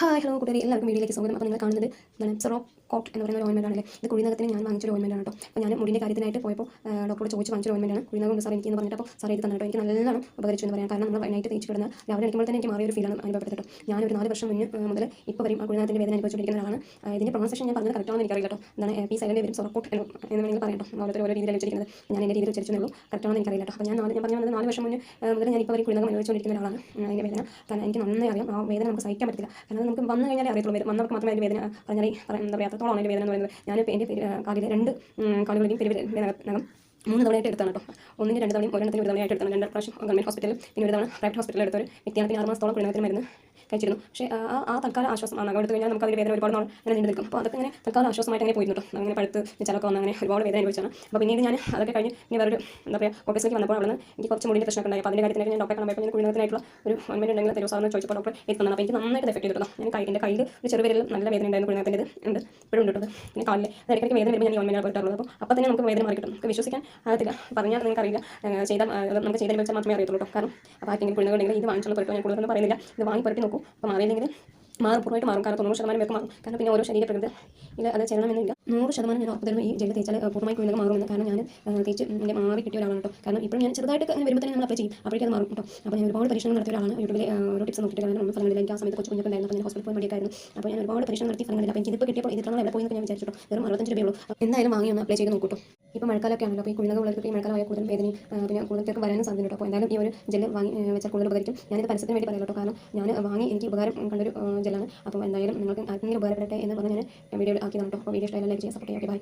Hi hello കൂട്ടുകാരി എല്ലാവർക്കും വീഡിയോയിലേക്ക് സ്വാഗതം. അപ്പോൾ നിങ്ങൾ കാണുന്നത് എന്താണ്? സെറോ കോട്ട് എന്ന് പറയുന്ന ഒരു ഓയിൻമെന്റ് ആണല്ലേ? ഇത് കുഴിനകത്തിന് ഞാൻ വാങ്ങിച്ചൊരു ഓയിൻമെന്റ് ആണ് കേട്ടോ. അപ്പോൾ ഞാൻ മുടിന്റെ കാര്യത്തിനായിട്ട് പോയപ്പോൾ ഡോക്ടറോട് ചോദിച്ച് വാങ്ങിച്ചൊരു ഓയിൻമെന്റ് ആണ്. കുഴിനകം ഉണ്ട് സാർ എനിക്ക് പറഞ്ഞിട്ട് അപ്പോൾ സാർ ഇത് തന്നിട്ടോ? എനിക്ക് നല്ലോണം ഉപകരിച്ചു എന്ന് പറയാം. കാരണം നമ്മൾ നൈറ്റ് തേച്ച് കിടന്ന് രാവിലെ എണീക്കുമ്പോൾ തന്നെ എനിക്ക് മാറിയൊരു ഫീലാണ് അനുഭവപ്പെട്ടിട്ടോ ഞാൻ ഒരു നാല് വർഷം മുന്നേ മുതൽ ഇപ്പോൾ വരും കുഴിനകത്തിന്റെ വേദന അനുഭവിച്ചിരിക്കുന്ന ആ, ഇതിന്റെ പ്രൊണൗൺസേഷൻ ഞാൻ പറഞ്ഞത് കറക്റ്റാണെന്ന് എനിക്കറിയില്ല കേട്ടോ. എന്താണ് പി സൈഡിൽ വരും സൊറക്കോട്ട് എന്ന് എന്ന് വേണമെങ്കിൽ പറയാം കേട്ടോ. ഓരോരുത്തർ ഓരോ രീതിയിൽ വെച്ചിരിക്കുന്നത് ഞാൻ എന്റെ രീതിയിൽ കറക്റ്റ് കറക്റ്റാണെന്ന് എനിക്കറിയില്ല കേട്ടോ. അപ്പോൾ ഞാൻ ഞാൻ പറഞ്ഞത് നാല് വർഷം മുന്നേ മുതൽ ഞാൻ ഇപ്പോൾ വരും കുഴിനകം അനുഭവിച്ചുകൊണ്ടിരിക്കുന്ന ഒരാളാണ്. അതിന്റെ വേദന. കാരണം എനിക്ക് നന്നായി അറിയാം. ആ വേദന നമുക്ക് സഹിക്കാൻ പറ്റില്ല കാരണം നമുക്ക് വന്നു കഴിഞ്ഞാലേ അറിയത്തുള്ളൂ. വരും വന്നവർക്ക് മാത്രമേ അതിന്റെ വേദന പറഞ്ഞാൽ എന്താ പറയുക അത്രത്തോളം അതിന്റെ വേദന എന്ന് പറയുന്നത്. ഞാൻ എന്റെ കാലിലെ രണ്ട് ഉം, കാലുകളിലും പെരുവിരനകം മൂന്ന് തവണയായിട്ട് എടുത്താണ് കേട്ടോ. ഒന്നിന് രണ്ട് തവണയും ഒരെണ്ണത്തിന് ഒരു തവണയായിട്ട് എടുത്താണ് രണ്ട് പ്രാവശ്യം ഗവൺമെന്റ് ഹോസ്പിറ്റലിൽ പിന്നെ ഒരു തവണ പ്രൈവറ്റ് ഹോസ്പിറ്റലിൽ എടുത്തൊരു വ്യക്തിയാണ്. പിന്നെ ആറ് മാസത്തോളം പ്രണയത്തിന് മരുന്ന് കഴിച്ചിരുന്നു പക്ഷേ ആ ആ- ആ തൽക്കാല ആശ്വാസമാണ് നഖം എടുത്ത് കഴിഞ്ഞാൽ നമുക്ക് അതിൽ വേദന ഒരുപാട് നാൾ അങ്ങനെ നീണ്ടു നിൽക്കും. അപ്പോൾ അതൊക്കെ ഇങ്ങനെ തൽക്കാല ആശ്വാസമായിട്ട് അങ്ങനെ പോയിരുന്നു കേട്ടോ. അങ്ങനെ പഴുത്ത് ചിലക്ക് വന്ന് അങ്ങനെ ഒരുപാട് വേദന അനുഭവിച്ചാണ് അപ്പോൾ പിന്നീട് ഞാൻ അതൊക്കെ കഴിഞ്ഞ് ഇനി വേറൊരു എന്താ പറയുക ഓഫീസിലേക്ക് വന്നപ്പോൾ അവിടെ നിന്ന് എനിക്ക് കുറച്ച് മുടിന്റെ പ്രശ്നമൊക്കെ ഉണ്ടായി. അപ്പോൾ അതിന്റെ കാര്യത്തിനൊക്കെ ഞാൻ ഡോക്ടറെ കാണുമ്പോൾ ഞാൻ കുഴിനകത്തിനായിട്ടുള്ള ഒരു ഓൺമെന്റ് ഉണ്ടെങ്കിൽ തരുമോ സാറിന് ചോദിച്ചപ്പോൾ ഡോക്ടർ എത്തി തന്നു അപ്പോൾ എനിക്ക് നന്നായിട്ട് എഫക്ട് ചെയ്തിട്ടുണ്ടോ ഞാൻ കൈ എന്റെ കയ്യിൽ ഒരു ചെറുപേരിൽ നല്ല വേദന ഉണ്ടായിരുന്നു കുഴിനകത്തിന്റെ ഉണ്ട്. ഇപ്പോഴും ഉണ്ട് കേട്ടോ പിന്നെ കാലിൽ ഇടയ്ക്കിടയ്ക്ക് വേദന വരുമ്പോൾ ഞാൻ ഓൺമെന്റ് പോയിട്ടുള്ളത്. അപ്പോൾ അപ്പോൾ തന്നെ നമുക്ക് വേദന മാറി കിട്ടും നമുക്ക് വിശ്വസിക്കാൻ ആകത്തില്ല. പറഞ്ഞാൽ നിങ്ങൾക്ക് അറിയില്ല. ചെയ്താൽ നമുക്ക് ചെയ്താൽ വെച്ചാൽ മാത്രമേ അറിയത്തുള്ളൂ കാരണം അപ്പോൾ ആർക്കെങ്കിലും കുഴിനകളുണ്ടെങ്കിൽ ഇത് വാങ്ങിച്ചുള്ള പുറത്തോ ഞാൻ കൂടുതലൊന്നും പറയുന്നില്ല. ഇത് വാങ്ങി പുറത്തി നോക്കൂ. അപ്പോൾ മാറിയില്ലെങ്കിൽ മാറും പൂർണമായിട്ട് മാറും. കാരണം തൊണ്ണൂറ് ശതമാനം പേർക്ക് മാറും. കാരണം പിന്നെ ഓരോ ശരീരപ്രകൃതി ഇത് അത് ചെയ്യണമെന്നില്ല നൂറ് ശതമാനം ഞാൻ ഉറപ്പ് ഈ ജെല്ല് തേച്ചാൽ പൂർണമായി കുഴിനകം മാറുമെന്ന്. കാരണം ഞാൻ തേച്ച് എന്റെ മാറി കിട്ടിയ ഒരാളാണ് കേട്ടോ. കാരണം ഇപ്പോൾ ഞാൻ ചെറുതായിട്ട് വരുമ്പോൾ തന്നെ നമ്മൾ അപ്ലൈ ചെയ്യും. അപ്പോഴേക്കും അത് മാറും കേട്ടോ. അപ്പോൾ ഞാൻ ഒരുപാട് പരീക്ഷണം നടത്തിയ ഒരാളാണ്. യൂട്യൂബിൽ ഓരോ ടിപ്സ് നോക്കിയിട്ട് കാരണം നമ്മൾ പറഞ്ഞില്ല എനിക്ക് ആ സമയത്ത് കൊച്ചു കുഞ്ഞൊക്കെ ഉണ്ടായിരുന്നു. ഞാൻ ഹോസ്പിറ്റലിൽ പോയി വേണ്ടിയിട്ടായിരുന്നു അപ്പോൾ ഞാൻ ഒരുപാട് പരീക്ഷണം നടത്തി ഫലങ്ങളില്ല. അപ്പോൾ എനിക്ക് ഇതിപ്പോൾ കിട്ടിയപ്പോൾ ഇത്രയും എവിടെ പോയി എന്ന് ഞാൻ വിചാരിച്ചിട്ടോ. വെറും അറുപത്തഞ്ച് രൂപയുള്ളൂ എന്തായാലും വാങ്ങി ഒന്ന് അപ്ലൈ ചെയ്ത് നോക്കൂട്ടോ ഇപ്പോൾ മഴക്കാലമൊക്കെ ആണല്ലോ. അപ്പോൾ ഈ കുഴിനകം ഉള്ളവർക്ക് ഈ മഴക്കാലമായ കൂടുതൽ വേദനയും പിന്നെ കൂടുതൽ വരാനും വരാനും സാധ്യതയുണ്ട് അപ്പോൾ എന്തായാലും ഈ ഒരു ജെല്ല് വാങ്ങി വെച്ചാൽ കൂടുതൽ ഉപകരിക്കും. ഞാനിത് പരസ്യത്തിന് വേണ്ടി പറയാം കേട്ടോ. കാരണം ഞാൻ വാങ്ങി എനിക്ക് ഉപകാരം കണ്ടൊരു ജെല്ലാണ് അപ്പോൾ എന്തായാലും നിങ്ങൾക്ക് ആർക്കെങ്കിലും ഉപകാരപ്പെടട്ടെ എന്ന് പറഞ്ഞ് ഞാൻ വീഡിയോ ആക്കി കേട്ടോ. അപ്പോൾ വീഡിയോ ഇഷ്ടമായാലും ലൈക്ക് ചെയ്യാൻ സപ്പോർട്ട് ചെയ്യാം. Okay bye